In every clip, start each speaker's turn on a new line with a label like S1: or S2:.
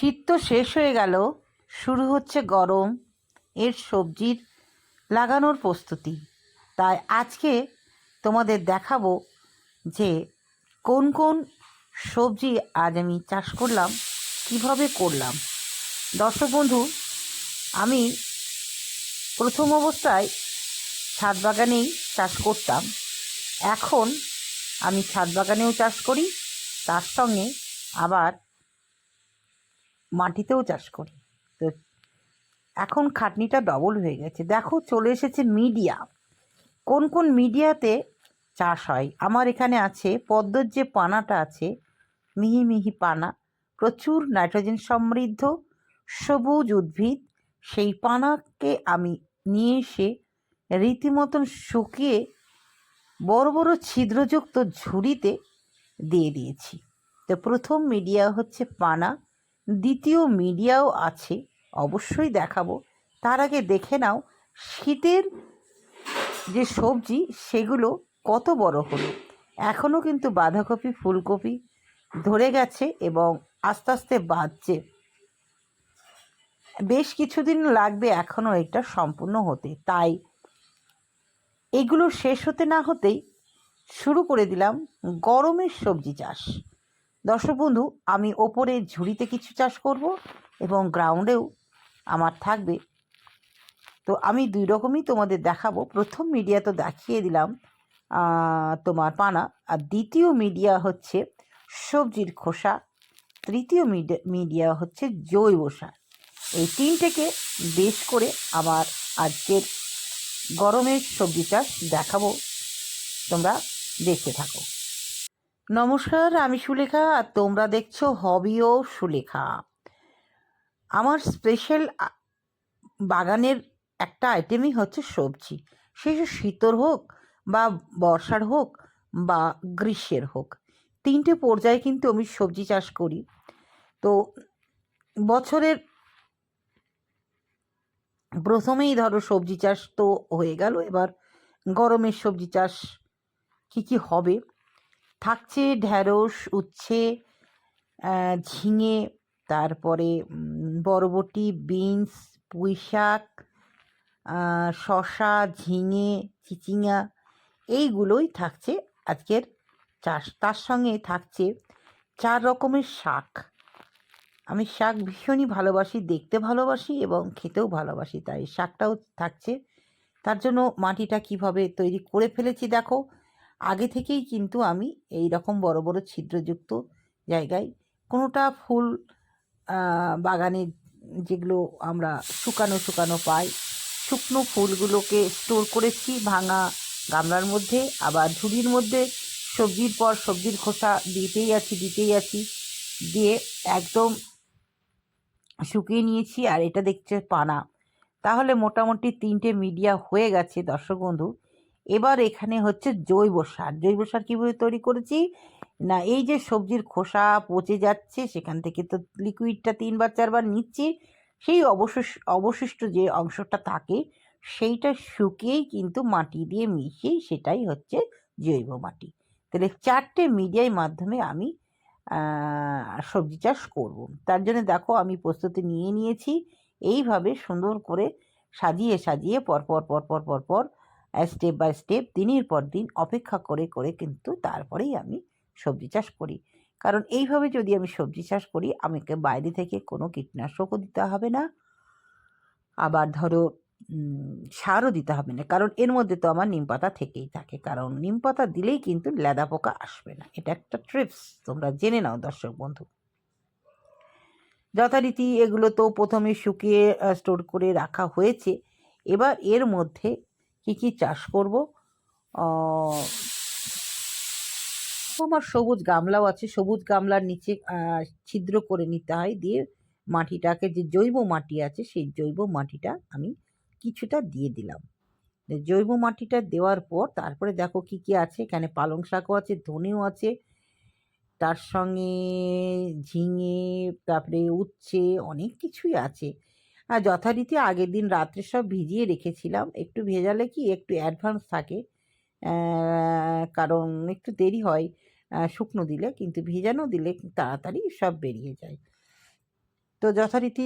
S1: শীত তো শেষ হয়ে গেল, শুরু হচ্ছে গরম। এর সবজির লাগানোর প্রস্তুতি। তাই আজকে তোমাদের দেখাবো যে কোন কোন সবজি আজ আমি চাষ করলাম, কীভাবে করলাম। দর্শক বন্ধু, আমি প্রথম অবস্থায় ছাদ বাগানেই চাষ করতাম। এখন আমি ছাদ বাগানেও চাষ করি, তার সঙ্গে আবার মাটিতেও চাষ করি। তো এখন খাটনিটা ডবল হয়ে গেছে। দেখো চলে এসেছে মিডিয়া কোন কোন মিডিয়াতে চাষ হয়? আমার এখানে আছে, পদ্মর যে পানাটা আছে, মিহি মিহি পানা, প্রচুর নাইট্রোজেন সমৃদ্ধ, সবুজ উদ্ভিদ, সেই পানাকে আমি নিয়ে এসে রীতিমতন শুকিয়ে বড় বড় ছিদ্রযুক্ত ঝুড়িতে দিয়ে দিয়েছি। তো প্রথম মিডিয়া হচ্ছে পানা। দ্বিতীয় মিডিয়াও আছে, অবশ্যই দেখাবো। তার আগে দেখে নাও, শীতের যে সবজি, সেগুলো কত বড় হলো। এখনও কিন্তু বাঁধাকপি, ফুলকপি ধরে গেছে এবং আস্তে আস্তে বাড়ছে। বেশ কিছুদিন লাগবে এখনও এটা সম্পূর্ণ হতে। তাই এগুলো শেষ হতে না হতেই শুরু করে দিলাম গরমের সবজি চাষ। দর্শক বন্ধু, আমি ওপরে ঝুড়িতে কিছু চাষ করব এবং গ্রাউন্ডেও আমার থাকবে। তো আমি দুই রকমই তোমাদের দেখাবো। প্রথম মিডিয়া তো দেখিয়ে দিলাম তোমার পানা। আর দ্বিতীয় মিডিয়া হচ্ছে সবজির খোসা। তৃতীয় মিডিয়া হচ্ছে জৈব সার। এই তিনটেকে বেশ করে আমার আজকের গরমের সবজি চাষ দেখাবো। তোমরা দেখতে থাকো। নমস্কার, আমি সুলেখা। আর তোমরা দেখছ হবিও সুলেখা। আমার স্পেশাল বাগানের একটা আইটেমই হচ্ছে সবজি। সে শীতর হোক বা বর্ষার হোক বা গ্রীষ্মের হোক, তিনটে পর্যায়ে কিন্তু আমি সবজি চাষ করি। তো বছরের প্রথমেই ধরো সবজি চাষ তো হয়ে গেল। এবার গরমের সবজি চাষ কী কী হবে? থাকছে ঢ্যাঁড়স, উচ্ছে ঝিঙে, তারপরে বরবটি, বিনস পুঁই শাক শশা ঝিঙে চিচিঙা এইগুলোই থাকছে আজকের চাষ। তার সঙ্গে থাকছে চার রকমের শাক। আমি শাক ভীষণই ভালোবাসি, দেখতে ভালোবাসি এবং খেতেও ভালোবাসি, তাই শাকটাও থাকছে। তার জন্য মাটিটা কীভাবে তৈরি করে ফেলেছি দেখো। আগে থেকেই কিন্তু আমি এই রকম বড় বড় ছিদ্রযুক্ত জায়গায় কোনোটা ফুল বাগানে যেগুলো আমরা শুকানো শুকানো পাই, শুকনো ফুলগুলোকে স্টোর করেছি ভাঙা গামলার মধ্যে, আবার ঝুড়ির মধ্যে সবজির পর সবজির খোসা দিতেই আছি দিতেই আছি, দিয়ে একদম শুকিয়ে নিয়েছি আর এটা দেখছে পানা। তাহলে মোটামুটি তিনটে মিডিয়া হয়ে গেছে দর্শক বন্ধু। এবার এখানে হচ্ছে জৈব সার। জৈব সার কীভাবে তৈরি করেছি? না, এই যে সবজির খোসা পচে যাচ্ছে, সেখান থেকে তো লিকুইডটা তিনবার, চারবার নিচ্ছি। সেই অবশিষ্ট অবশিষ্ট যে অংশটা থাকে, সেইটা শুকিয়েই কিন্তু মাটি দিয়ে মিশিয়েই সেটাই হচ্ছে জৈব মাটি। তাহলে চারটে মিডিয়ার মাধ্যমে আমি সবজি চাষ করব। তার জন্য দেখো, আমি প্রস্তুতি নিয়ে নিয়েছি। এইভাবে সুন্দর করে সাজিয়ে সাজিয়ে পরপর পরপর পরপর স্টেপ বাই স্টেপ দিনের পর দিন অপেক্ষা করে করে কিন্তু তারপরেই আমি সবজি চাষ করি। কারণ এইভাবে যদি আমি সবজি চাষ করি, আমাকে বাইরে থেকে কোনো কীটনাশকও দিতে হবে না। আবার ধরো সারও দিতে হবে না। কারণ এর মধ্যে তো আমার নিম পাতা থেকেই থাকে। কারণ নিম পাতা দিলেই কিন্তু লেদা পোকা আসবে না। এটা একটা ট্রিপস তোমরা জেনে নাও দর্শক বন্ধু। যথারীতি এগুলো তো প্রথমে শুকিয়ে স্টোর করে রাখা হয়েছে। এবার এর মধ্যে কি কি চাষ করব? আমার সবুজ গামলাও আছে। সবুজ গামলার নিচে ছিদ্র করে নিতে হয় দিয়ে মাটিটাকে যে জৈব মাটি আছে সেই জৈব মাটিটা আমি কিছুটা দিয়ে দিলাম। জৈব মাটিটা দেওয়ার পর তারপরে দেখো কি কি আছে। এখানে পালং শাকও আছে, ধনেও আছে। তার সঙ্গে ঝিঙে, তারপরে উচ্ছে অনেক কিছুই আছে। আর যথারীতি আগের দিন রাত্রে সব ভিজিয়ে রেখেছিলাম। একটু ভেজালে কি? একটু অ্যাডভান্স থাকে। কারণ একটু দেরি হয় শুকনো দিলে, কিন্তু ভেজানো দিলে তাড়াতাড়ি সব বেরিয়ে যায়। তো যথারীতি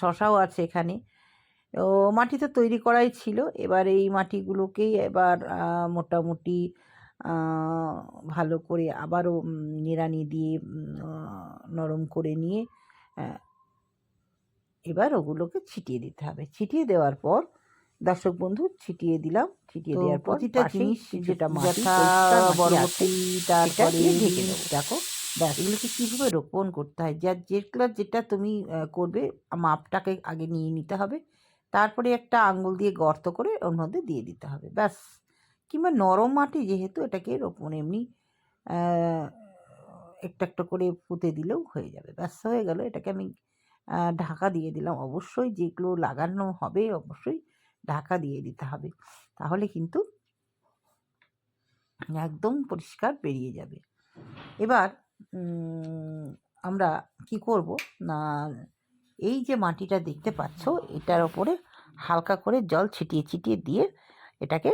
S1: শশাও আছে এখানে। ও, মাটি তো তৈরি করাই ছিল। এবার এই মাটিগুলোকেই এবার মোটামুটি ভালো করে আবারও নিড়ানি দিয়ে নরম করে নিয়ে এবার ওগুলোকে ছিটিয়ে দিতে হবে। ছিটিয়ে দেওয়ার পর দর্শক বন্ধু ছিটিয়ে দিলাম। ছিটিয়ে দেওয়ার পর
S2: প্রতিটা জিনিস
S1: যেটা মাটি
S2: বরবটি তারপরে
S1: ঢেকে দেখো ব্যাস। এগুলোকে কীভাবে রোপণ করতে হয়? যা যেগুলো যেটা তুমি করবে মাপটাকে আগে নিয়ে নিতে হবে। তারপরে একটা আঙ্গুল দিয়ে গর্ত করে ওর মধ্যে দিয়ে দিতে হবে। ব্যাস। কিংবা নরম মাটি যেহেতু এটাকে রোপণ এমনি একটা একটু করে পুঁতে দিলেও হয়ে যাবে। ব্যাস হয়ে গেল। এটাকে আমি ঢাকা দিয়ে দিলাম। অবশ্যই যেগুলো লাগানো হবে অবশ্যই ঢাকা দিয়ে দিতে হবে। তাহলে কিন্তু একদম পরিষ্কার বেরিয়ে যাবে। এবার আমরা কি করব? না, এই যে মাটিটা দেখতে পাচ্ছ, এটার ওপরে হালকা করে জল ছিটিয়ে ছিটিয়ে দিয়ে এটাকে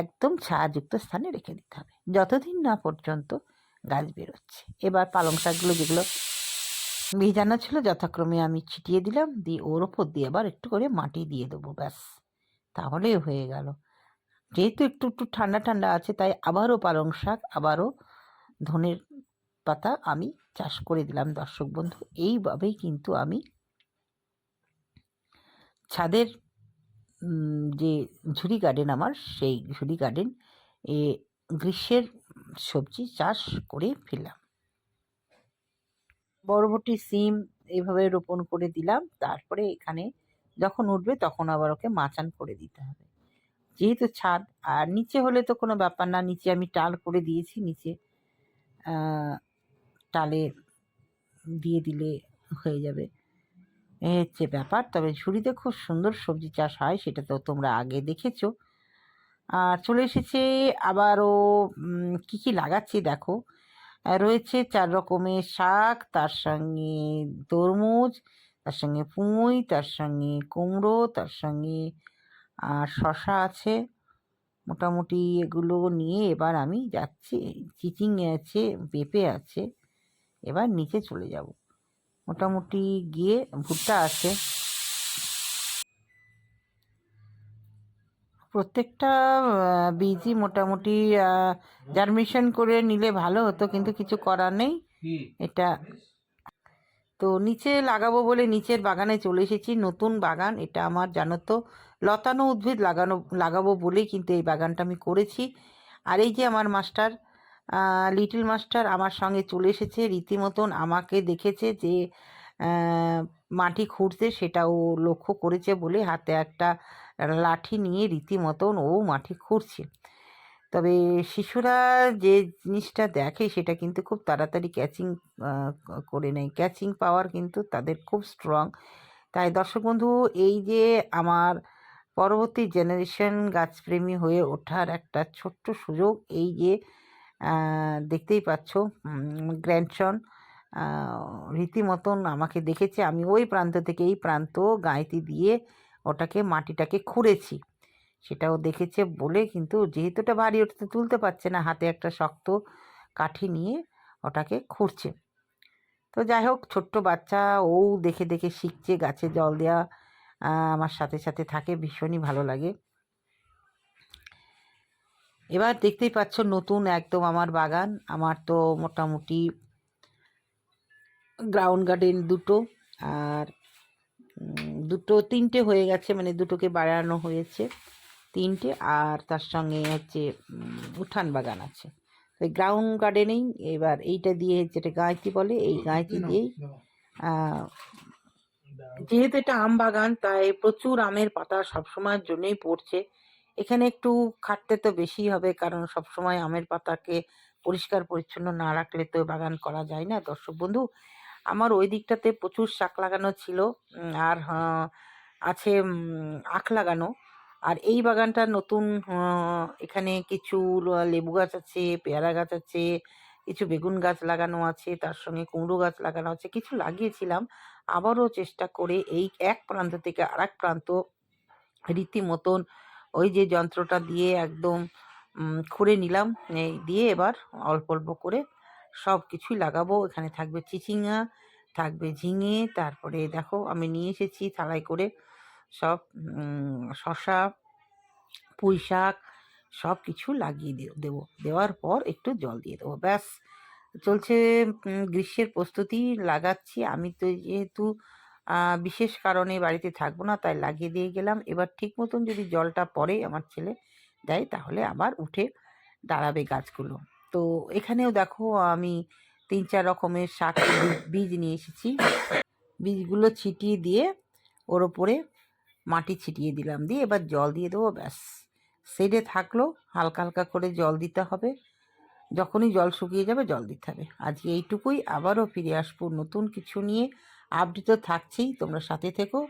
S1: একদম ছায়াযুক্ত স্থানে রেখে দিতে হবে। যতদিন না পর্যন্ত গাছ বেরোচ্ছে। এবার পালং শাকগুলো যেগুলো ভিজানো ছিল, যথাক্রমে আমি ছিটিয়ে দিলাম, দিয়ে ওর ওপর দিয়ে আবার একটু করে মাটি দিয়ে দেবো, ব্যাস। তাহলে হয়ে গেল। যেহেতু একটু একটু ঠান্ডা ঠান্ডা আছে, তাই আবারও পালং শাক, আবারও ধনের পাতা আমি চাষ করে দিলাম, দর্শক বন্ধু। এইভাবেই কিন্তু আমি ছাদের যে ঝুড়ি গার্ডেন আমার, সেই ঝুড়ি গার্ডেন এ গ্রীষ্মের সবজি চাষ করে ফেললাম। বরবটি সিম এইভাবে রোপণ করে দিলাম। তারপরে এখানে যখন উঠবে তখন আবার ওকে মাচান করে দিতে হবে। যেহেতু ছাদ, আর নিচে হলে তো কোনো ব্যাপার না। নিচে আমি টাল করে দিয়েছি। নিচে টালে দিয়ে দিলে হয়ে যাবে। এ হচ্ছে ব্যাপার। তবে ঝুড়িতে খুব সুন্দর সবজি চাষ হয়, সেটা তো তোমরা আগে দেখেছ। আর চলে এসেছে আবারও কি কি লাগাচ্ছি দেখো। রয়েছে চার রকমের শাক, তার সঙ্গে তরমুজ, তার সঙ্গে পুঁই, তার সঙ্গে কুমড়ো, তার সঙ্গে আর শশা আছে। মোটামুটি এগুলো নিয়ে এবার আমি যাচ্ছি, চিচিং আছে, পেঁপে আছে, এবার নিচে চলে যাব। মোটামুটি গিয়ে ভুট্টা আছে। প্রত্যেকটা বীজই মোটামুটি জার্মিশন করে নিলে ভালো হতো, কিন্তু কিছু করার নেই। এটা তো নিচে লাগাবো বলে নিচের বাগানে চলে এসেছি। নতুন বাগান, এটা আমার, জানো তো, লতানো উদ্ভিদ লাগানো, লাগাবো বলেই কিন্তু এই বাগানটা আমি করেছি। আর এই যে আমার মাস্টার লিটল মাস্টার আমার সঙ্গে চলে এসেছে, রীতিমতন আমাকে দেখেছে যে মাটি খুঁড়ছে সেটা ও লক্ষ্য করেছে বলে হাতে একটা লাঠি নিয়ে রীতিমতন ও মাটি খুঁড়ছে। তবে শিশুরা যে জিনিসটা দেখে সেটা কিন্তু খুব তাড়াতাড়ি ক্যাচিং করে নেয়। ক্যাচিং পাওয়ার কিন্তু তাদের খুব স্ট্রং তাই দর্শক বন্ধু, এই যে আমার পরবর্তী জেনারেশন গাছপ্রেমী হয়ে ওঠার একটা ছোট্ট সুযোগ, এই যে দেখতেই পাচ্ছ গ্র্যান্ডসন রীতিমতন আমাকে দেখেছে। আমি ওই প্রান্ত থেকে এই প্রান্ত গাঁইতি দিয়ে ওটাকে, মাটিটাকে খুঁড়েছি। সেটাও দেখেছে বলে কিন্তু যেহেতু ওটা ভারী ওটা তো তুলতে পারছে না। হাতে একটা শক্ত কাঠি নিয়ে ওটাকে খুঁড়ছে। তো যাই হোক, ছোট্ট বাচ্চা, ও দেখে দেখে শিখছে, গাছে জল দেওয়া আমার সাথে সাথে থাকে, ভীষণই ভালো লাগে। এবার দেখতেই পাচ্ছ নতুন একদম আমার বাগান। আমার তো মোটামুটি গ্রাউন্ড গার্ডেন দুটো আর দুটো তিনটে হয়ে গেছে মানে দুটোকে বাড়ানো হয়েছে তিনটে আর তার সঙ্গে হচ্ছে উঠান বাগান আছে। তো গ্রাউন্ড গার্ডেনেই এবার এইটা দিয়ে যেটা গাঁইতি বলে এই গাঁইতি দিয়েই যেহেতু এটা আম বাগান তাই প্রচুর আমের পাতা সবসময়ের জন্যই পড়ছে। এখানে একটু খাটতে তো বেশি হবে কারণ সবসময় আমের পাতাকে পরিষ্কার পরিচ্ছন্ন না রাখলে তো বাগান করা যায় না। দর্শক বন্ধু আমার ওই দিকটাতে প্রচুর শাক লাগানো ছিল। আর আছে আখ লাগানো। আর এই বাগানটা নতুন এখানে কিছু লেবু গাছ আছে, পেয়ারা গাছ আছে, কিছু বেগুন গাছ লাগানো আছে, তার সঙ্গে কুমড়ো গাছ লাগানো আছে, কিছু লাগিয়েছিলাম। আবারও চেষ্টা করে এই এক প্রান্ত থেকে আরেক প্রান্ত রীতিমতন ওই যে যন্ত্রটা দিয়ে একদম খুঁড়ে নিলাম। এই দিয়ে এবার অল্প অল্প করে সব কিছুই লাগাবো। এখানে থাকবে চিচিঙ্গা, থাকবে ঝিঙে, তারপরে দেখো আমি নিয়ে এসেছি থালায় করে সব শশা পুঁই শাক সব কিছু লাগিয়ে দেবো। দেওয়ার পর একটু জল দিয়ে দেবো। ব্যাস, চলছে গ্রীষ্মের প্রস্তুতি লাগাচ্ছি। আমি তো যেহেতু বিশেষ কারণে বাড়িতে থাকব না, তাই লাগিয়ে দিয়ে গেলাম। এবার ঠিক মতন যদি জলটা পড়ে আমার ছেলে দেয়, তাহলে আবার উঠে দাঁড়াবে গাছগুলো। তো এখানেও দেখো আমি তিন চার রকমের শাক বীজ নিয়ে এসেছি। বীজগুলো ছিটিয়ে দিয়ে ওর ওপরে মাটি ছিটিয়ে দিলাম দিয়ে এবার জল দিয়ে দেবো, ব্যাস। সেডে থাকল, হালকা হালকা করে জল দিতে হবে। যখনই জল শুকিয়ে যাবে, জল দিতে হবে। আজকে এইটুকুই। আবারও ফিরে আসব নতুন কিছু নিয়ে। আপডেট তো থাকছেই, তোমরা সাথে থেকো।